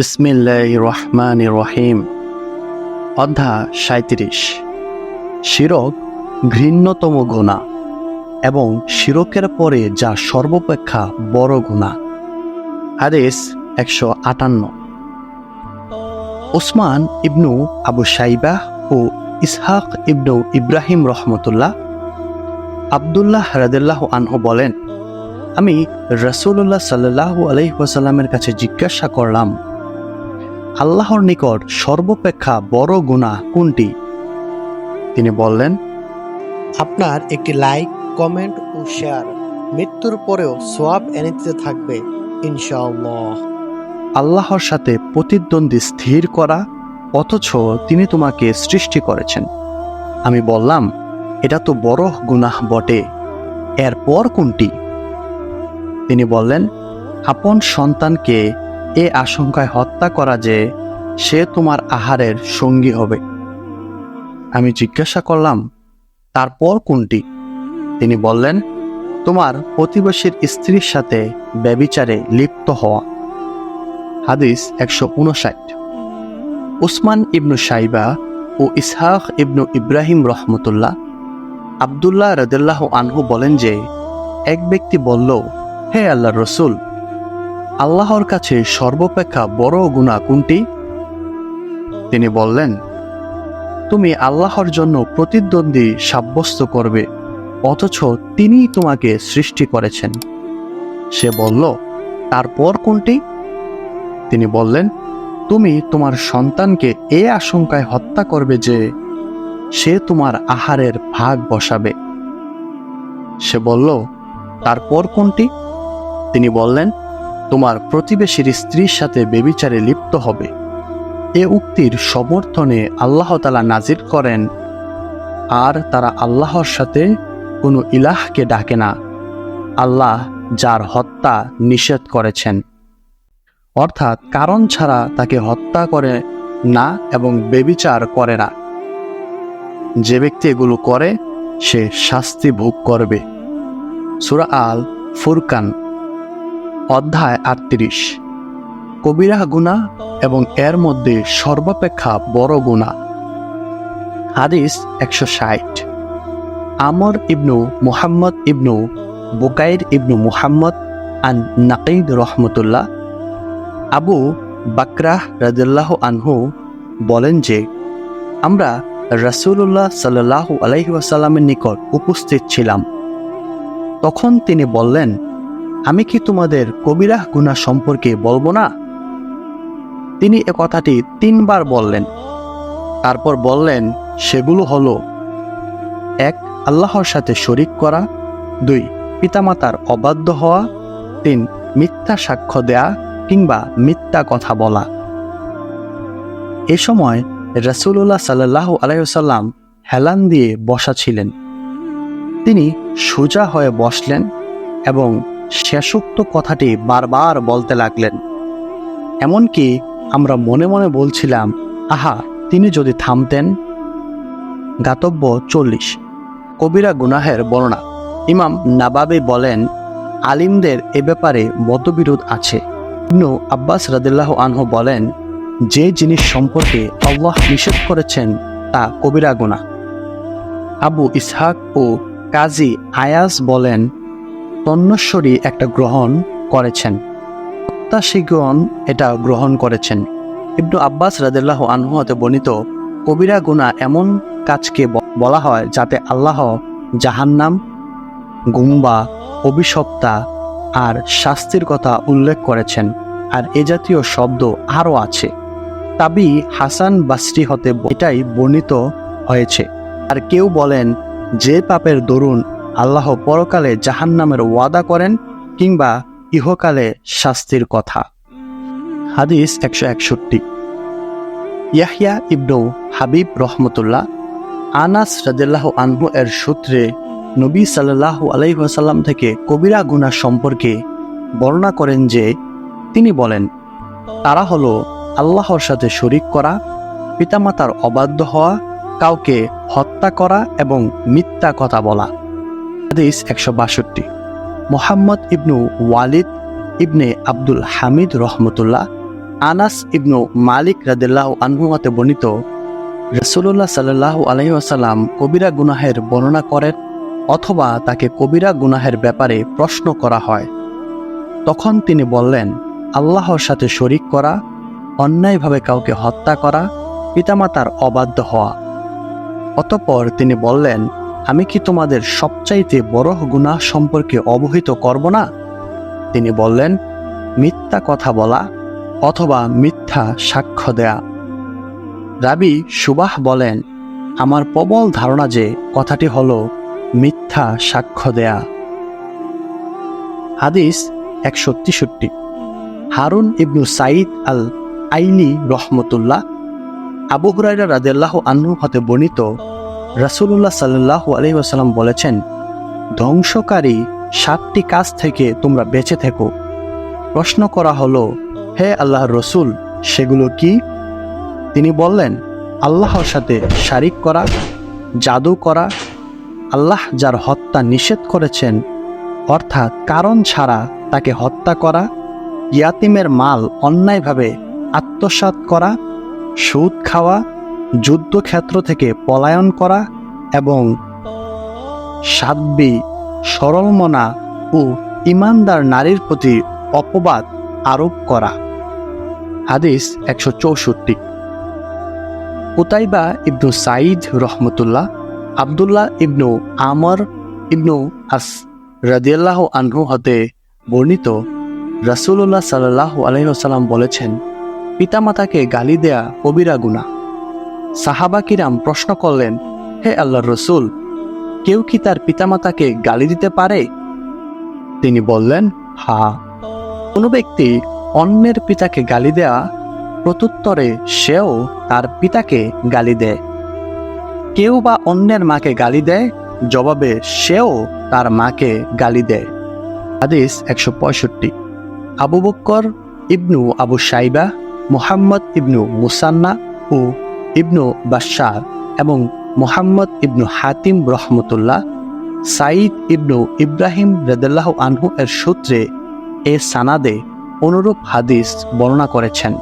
বিসমিল্লাহ রহমান রহিম অধ্যা সাঁত্রিশ শিরক ঘৃণ্যতম গুণা এবং শিরকের পরে যা সর্বাপেক্ষা বড় গুণা। হাদিস একশো আটান্ন। ওসমান ইবনু আবু সাইবাহ ও ইসহাক ইবনু ইব্রাহিম রহমতুল্লাহ আবদুল্লাহ রাদেল্লাহ আনহু বলেন, আমি রসুল্লাহ সাল্লাহ আলহিহাসাল্লামের কাছে জিজ্ঞাসা করলাম আল্লাহর নিকট সর্বাপেক্ষা বড় গুণা কোনটি? তিনি বললেন আপনার একটি লাইক কমেন্ট ও শেয়ার। মৃত্যুর পরেও সোয়াব এনে দিতে থাকবে ইনশাআল্লাহ। আল্লাহর সাথে প্রতিদ্বন্দ্বী স্থির করা অথচ তিনি তোমাকে সৃষ্টি করেছেন। আমি বললাম এটা তো বড় গুনাহ বটে। এরপর কোনটি? তিনি বললেন আপন সন্তানকে এ আশঙ্কায় হত্যা করা যে সে তোমার আহারের সঙ্গী হবে। আমি জিজ্ঞাসা করলাম, তারপর কোনটি? তিনি বললেন, তোমার প্রতিবেশীর স্ত্রীর সাথে ব্যবিচারে লিপ্ত হওয়া। হাদিস একশো উনষাট উসমান ইবনু সাইবা ও ইসহাক ইবনু ইব্রাহিম রহমতুল্লাহ আবদুল্লাহ রদুল্লাহ আনহু বলেন যে, এক ব্যক্তি বলল, হে আল্লাহ রসুল আল্লাহর কাছে সর্বাপেক্ষা বড় গুণা কোনটি? তিনি বললেন, তুমি আল্লাহর জন্য প্রতিদ্বন্দ্বী সাব্যস্ত করবে, অথচ তিনিই তোমাকে সৃষ্টি করেছেন। সে বলল, তারপর কোনটি? তিনি বললেন, তুমি তোমার সন্তানকে এ আশঙ্কায় হত্যা করবে যে সে তোমার আহারের ভাগ বসাবে। সে বলল, তারপর কোনটি? তিনি বললেন তোমার প্রতিবেশীর স্ত্রীর সাথে বেবিচারে লিপ্ত হবে। এ উক্তির সমর্থনে আল্লাহ তালা নাজির করেন, আর তারা আল্লাহর সাথে কোনো ইলাহকে ডাকে না। আল্লাহ যার হত্যা নিষেধ করেছেন। অর্থাৎ কারণ ছাড়া তাকে হত্যা করে না এবং বেবিচার করে না। যে ব্যক্তি এগুলো করে, সে শাস্তি ভোগ করবে। সুরা আল ফুরকান অধ্যায় আটত্রিশ। কবিরা গুণা এবং এর মধ্যে সর্বাপেক্ষা বড় গুণা। হাদিস একশো ষাট। আমর ইবনু মুহাম্মদ ইবনু বোকাইর ইবনু মুহাম্মদ আন নাকিদ রহমতুল্লাহ আবু বাকরাহ রাজুল্লাহ আনহু বলেন যে, আমরা রাসুল্লাহ সাল্লাহ আলহিহাসাল্লামের নিকট উপস্থিত ছিলাম। তখন তিনি বললেন আমি কি তোমাদের কবিরাহ গুণা সম্পর্কে বলব না? তিনি এ কথাটি তিনবার বললেন। তারপর বললেন, সেগুলো হলো, এক, আল্লাহর সাথে শরিক করা, দুই, পিতামাতার অবাধ্য হওয়া, তিন, মিথ্যা সাক্ষ্য দেয়া কিংবা মিথ্যা কথা বলা। এ সময় রসুল্লাহ সাল্লাহ আলাইসাল্লাম হেলান দিয়ে বসা ছিলেন। তিনি সোজা হয়ে বসলেন এবং শেষোক্ত কথাটি বারবার বলতে লাগলেন। এমনকি আমরা মনে মনে বলছিলাম, আহা, তিনি যদি থামতেন? গাতব্য চল্লিশ। কবিরা গুনাহের বর্ণনা। ইমাম নাবাবে বলেন, আলিমদের এ ব্যাপারে মতবিরোধ আছে। ইবনু আব্বাস রাদিল্লাহ আনহু বলেন, যে জিনিস সম্পর্কে আল্লাহ নিষেধ করেছেন, তা কবিরা গুণা আবু ইসহাক ও কাজী আয়াস বলেন তন্নস্বরী একটা গ্রহণ করেছেন। প্রত্যাশীগণ এটা গ্রহণ করেছেন। ইবনু আব্বাস রাদিল্লাহ আনহু হতে বর্ণিত, কবিরা গুণা এমন কাজকে বলা হয় যাতে আল্লাহ জাহান্নাম, গুম্বা, অভিশপ্তা আর শাস্তির কথা উল্লেখ করেছেন। আর এ জাতীয় শব্দ আরও আছে। তাবি হাসান বাসরি হতে এটাই বর্ণিত হয়েছে। আর কেউ বলেন, যে পাপের দরুন আল্লাহ পরকালে জাহান্নামের ওয়াদা করেন কিংবা ইহকালে শাস্তির কথা। হাদিস একশো একষট্টি। ইয়াহিয়া ইবনু হাবিব রহমতুল্লাহ, আনাস রাদিল্লাহ আনহু এর সূত্রে নবী সাল্লাহ আলাইসাল্লাম থেকে কবিরা গুনা সম্পর্কে বর্ণনা করেন যে, তিনি বলেন, তারা হলো আল্লাহর সাথে শরিক করা, পিতামাতার অবাধ্য হওয়া, কাউকে হত্যা করা এবং মিথ্যা কথা বলা। হাদিস একশো বাষট্টি। মোহাম্মদ ইবনু ওয়ালিদ ইবনে আব্দুল হামিদ রহমতুল্লাহ, আনাস ইবনু মালিক রাদিল্লাহ আনহুমাতে বর্ণিত রসুল্লাহ সাল্লাহ আলহি আসাল্লাম কবিরা গুনাহের বর্ণনা করেন অথবা তাকে কবিরা গুনাহের ব্যাপারে প্রশ্ন করা হয়। তখন তিনি বললেন, আল্লাহর সাথে শরিক করা, অন্যায়ভাবে কাউকে হত্যা করা, পিতামাতার অবাধ্য হওয়া। অতঃপর তিনি বললেন আমি কি তোমাদের সবচাইতে বড় গুনাহ সম্পর্কে অবহিত করব না? তিনি বললেন, মিথ্যা কথা বলা অথবা মিথ্যা সাক্ষ্য দেয়া। রাবি সুবাহ বলেন, আমার প্রবল ধারণা যে কথাটি হল মিথ্যা সাক্ষ্য দেয়া। হাদিস একশো তেষট্টি। হারুন ইবনু সাইদ আল আইনি রহমতুল্লাহ আবু হুরাইরা রাদেল্লাহ আন্নু হতে বর্ণিত রাসুলুল্লাহ সাল্লাহ আলহিহাসাল্লাম বলেছেন, ধ্বংসকারী সাতটি কাজ থেকে তোমরা বেঁচে থেকো। প্রশ্ন করা হলো, হে আল্লাহ রসুল, সেগুলো কি? তিনি বললেন, আল্লাহর সাথে শারিক করা, জাদু করা, আল্লাহ যার হত্যা নিষেধ করেছেন, অর্থাৎ কারণ ছাড়া তাকে হত্যা করা, ইয়াতিমের মাল অন্যায়ভাবে আত্মসাৎ করা, সুদ খাওয়া যুদ্ধক্ষেত্র থেকে পলায়ন করা এবং সাধ্বী সরলমনা ও ইমানদার নারীর প্রতি অপবাদ আরোপ করা। হাদিস একশো চৌষট্টি। উতাইবা ইবনু সাইদ রহমতুল্লাহ, আবদুল্লাহ ইবনু আমর ইবনু আস রাদিয়াল্লাহ আনহু হতে বর্ণিত রাসূলুল্লাহ সাল্লাহ আলহিহাসাল্লাম বলেছেন, পিতামাতাকে গালি দেয়া কবিরা গুণা সাহাবা কিরাম প্রশ্ন করলেন, হে আল্লাহর রসুল, কেউ কি তার পিতামাতাকে গালি দিতে পারে? তিনি বললেন, হা। কোনো ব্যক্তি অন্যের পিতাকে গালি দেয়া প্রত্যুত্তরে সেও তার পিতাকে গালি দেয়। কেউ বা অন্যের মাকে গালি দেয়, জবাবে সেও তার মাকে গালি দেয়। হাদিস একশো পঁয়ষট্টি। আবু বক্কর ইবনু আবু সাইবা মুহাম্মদ ইবনু মুসান্না ও ইবনু বাদশাহ এবং মোহাম্মদ ইবনু হাতিম রহমতুল্লাহ সাইদ ইবনু ইব্রাহিম রেদাল্লাহ আনহু এর সূত্রে এ সানাদে অনুরূপ হাদিস বর্ণনা করেছেন।